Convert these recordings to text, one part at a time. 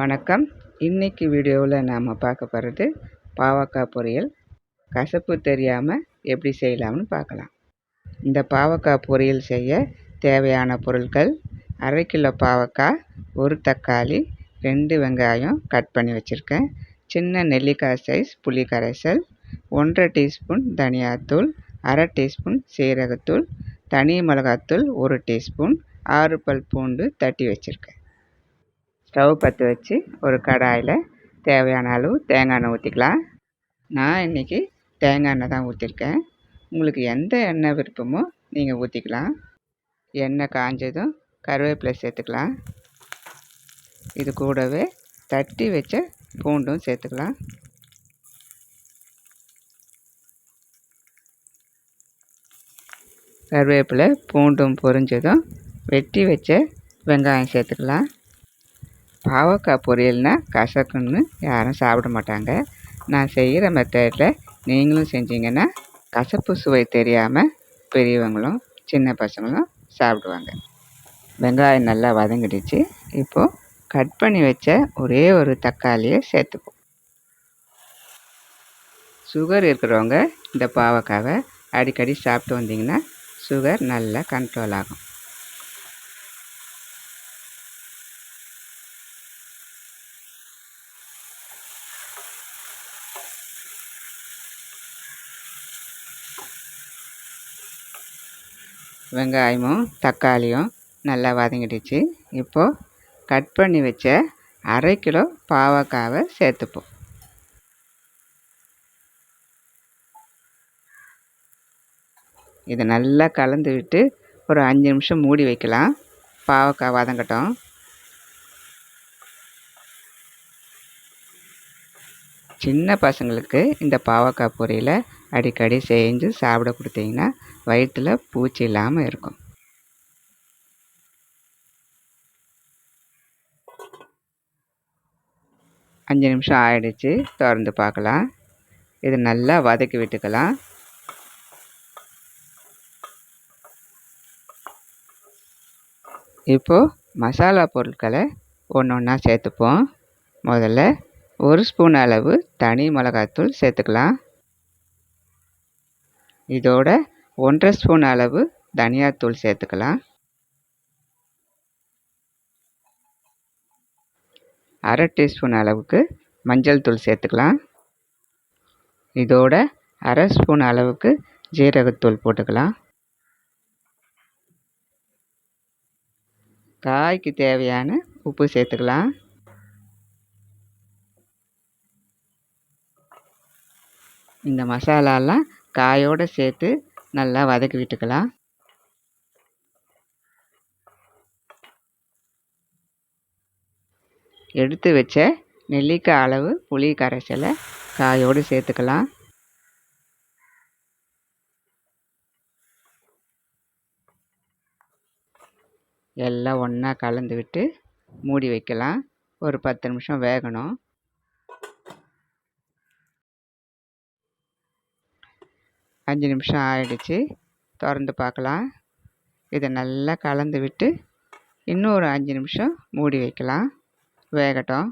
வணக்கம். இன்றைக்கி வீடியோவில் நாம் பார்க்க போகிறது பாவக்காய் பொரியல். கசப்பு தெரியாமல் எப்படி செய்யலாம்னு பார்க்கலாம். இந்த பாவக்காய் பொரியல் செய்ய தேவையான பொருட்கள் அரை கிலோ பாவக்காய் ஒரு தக்காளி ரெண்டு வெங்காயம் கட் பண்ணி வச்சுருக்கேன். சின்ன நெல்லிக்காய் சைஸ் புளி கரைசல் ஒன்றரை டீஸ்பூன் தனியாத்தூள் அரை டீஸ்பூன் சீரகத்தூள் தனி மிளகாத்தூள் ஒரு டீஸ்பூன் ஆறு பல் பூண்டு தட்டி வச்சுருக்கேன். ஸ்டவ் பற்ற வச்சு ஒரு கடாயில் தேவையான அளவு தேங்காய் எண்ணெய் ஊற்றிக்கலாம். நான் இன்றைக்கி தேங்காய் எண்ணெய் தான் ஊற்றிருக்கேன். உங்களுக்கு எந்த எண்ணெய் விருப்பமோ நீங்கள் ஊற்றிக்கலாம். எண்ணெய் காஞ்சதும் கருவேப்பிலை சேர்த்துக்கலாம். இது கூடவே தட்டி வச்ச பூண்டும் சேர்த்துக்கலாம். கருவேப்பிலை பூண்டும் பொரிஞ்சதும் வெட்டி வச்ச வெங்காயம் சேர்த்துக்கலாம். பாவக்காய் பொரியல்னால் கசக்குன்னு யாரும் சாப்பிட மாட்டாங்க. நான் செய்கிற மெத்தடில் நீங்களும் செஞ்சீங்கன்னா கசப்பு சுவை தெரியாமல் பெரியவங்களும் சின்ன பசங்களும் சாப்பிடுவாங்க. வெங்காயம் நல்லா வதங்கிடுச்சு. இப்போது கட் பண்ணி வச்ச ஒரே ஒரு தக்காளியை சேர்த்துப்போம். சுகர் இருக்கிறவங்க இந்த பாவக்காவை அடிக்கடி சாப்பிட்டு வந்தீங்கன்னா சுகர் நல்லா கண்ட்ரோல் ஆகும். வெங்காயமும் தக்காளியும் நல்லா வதங்கிடுச்சு. இப்போது கட் பண்ணி வச்ச அரை கிலோ பாவக்காவை சேர்த்துப்போம். இதை நல்லா கலந்து விட்டு ஒரு அஞ்சு நிமிஷம் மூடி வைக்கலாம். பாவக்காய் வதங்கட்டும். சின்ன பசங்களுக்கு இந்த பாவக்காய் பொரியலை அடிக்கடி செஞ்சு சாப்பிட கொடுத்தீங்கன்னா வயிற்றில் பூச்சி இல்லாமல் இருக்கும். அஞ்சு நிமிஷம் ஆயிடுச்சு திறந்து பார்க்கலாம். இது நல்லா வதக்கி விட்டுக்கலாம். இப்போது மசாலா பொருட்களை ஒன்று ஒன்றா சேர்த்துப்போம். முதல்ல ஒரு ஸ்பூன் அளவு தனி மிளகாத்தூள் சேர்த்துக்கலாம். இதோட ஒன்றரை ஸ்பூன் அளவு தனியாத்தூள் சேர்த்துக்கலாம். அரை டீஸ்பூன் அளவுக்கு மஞ்சள் தூள் சேர்த்துக்கலாம். இதோட அரை ஸ்பூன் அளவுக்கு ஜீரகத்தூள் போட்டுக்கலாம். காய்க்கு தேவையான உப்பு சேர்த்துக்கலாம். இந்த மசாலாலாம் காயோடு சேர்த்து நல்லா வதக்கி விட்டுக்கலாம் எடுத்து வச்ச நெல்லிக்காய் அளவு புளி கரைசலை காயோடு சேர்த்துக்கலாம். எல்லாம் ஒன்றா கலந்து விட்டு மூடி வைக்கலாம். ஒரு பத்து நிமிஷம் வேகணும். அஞ்சு நிமிஷம் ஆகிடுச்சி திறந்து பார்க்கலாம் இதை நல்லா கலந்து விட்டு இன்னும் ஒரு அஞ்சு நிமிஷம் மூடி வைக்கலாம். வேகட்டும்.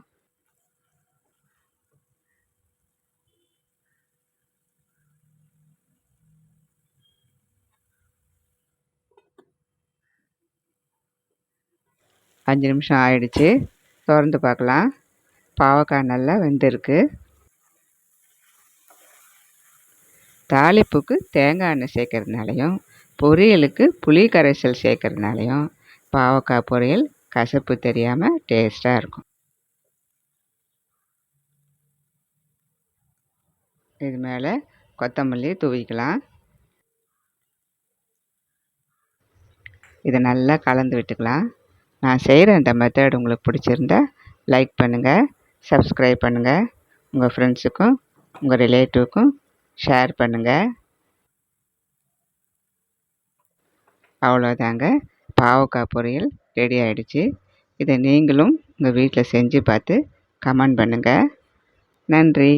அஞ்சு நிமிஷம் ஆயிடுச்சு. திறந்து பார்க்கலாம் பாவக்காய் நல்லா வெந்திருக்கு. தாளிப்புக்கு தேங்காய் எண்ணெய் சேர்க்கறதுனாலையும் பொரியலுக்கு புளி கரைசல் சேர்க்கறதுனாலையும் பாவக்காய் பொரியல் கசப்பு தெரியாமல் டேஸ்ட்டாக இருக்கும். இது மேலே கொத்தமல்லி தூவிக்கலாம். இதை நல்லா கலந்து விட்டுக்கலாம். நான் செய்கிற இந்த மெத்தட் உங்களுக்கு பிடிச்சிருந்தா லைக் பண்ணுங்கள் சப்ஸ்கிரைப் பண்ணுங்கள் உங்கள் ஃப்ரெண்ட்ஸுக்கும் உங்கள் ரிலேட்டிவ்க்கும் ஷேர் பண்ணுங்கள் அவ்வளோதாங்க பாவக்காய் பொரியல் ரெடி ஆகிடுச்சி இதை நீங்களும் உங்கள் வீட்டில் செஞ்சு பார்த்து கமெண்ட் பண்ணுங்கள் நன்றி.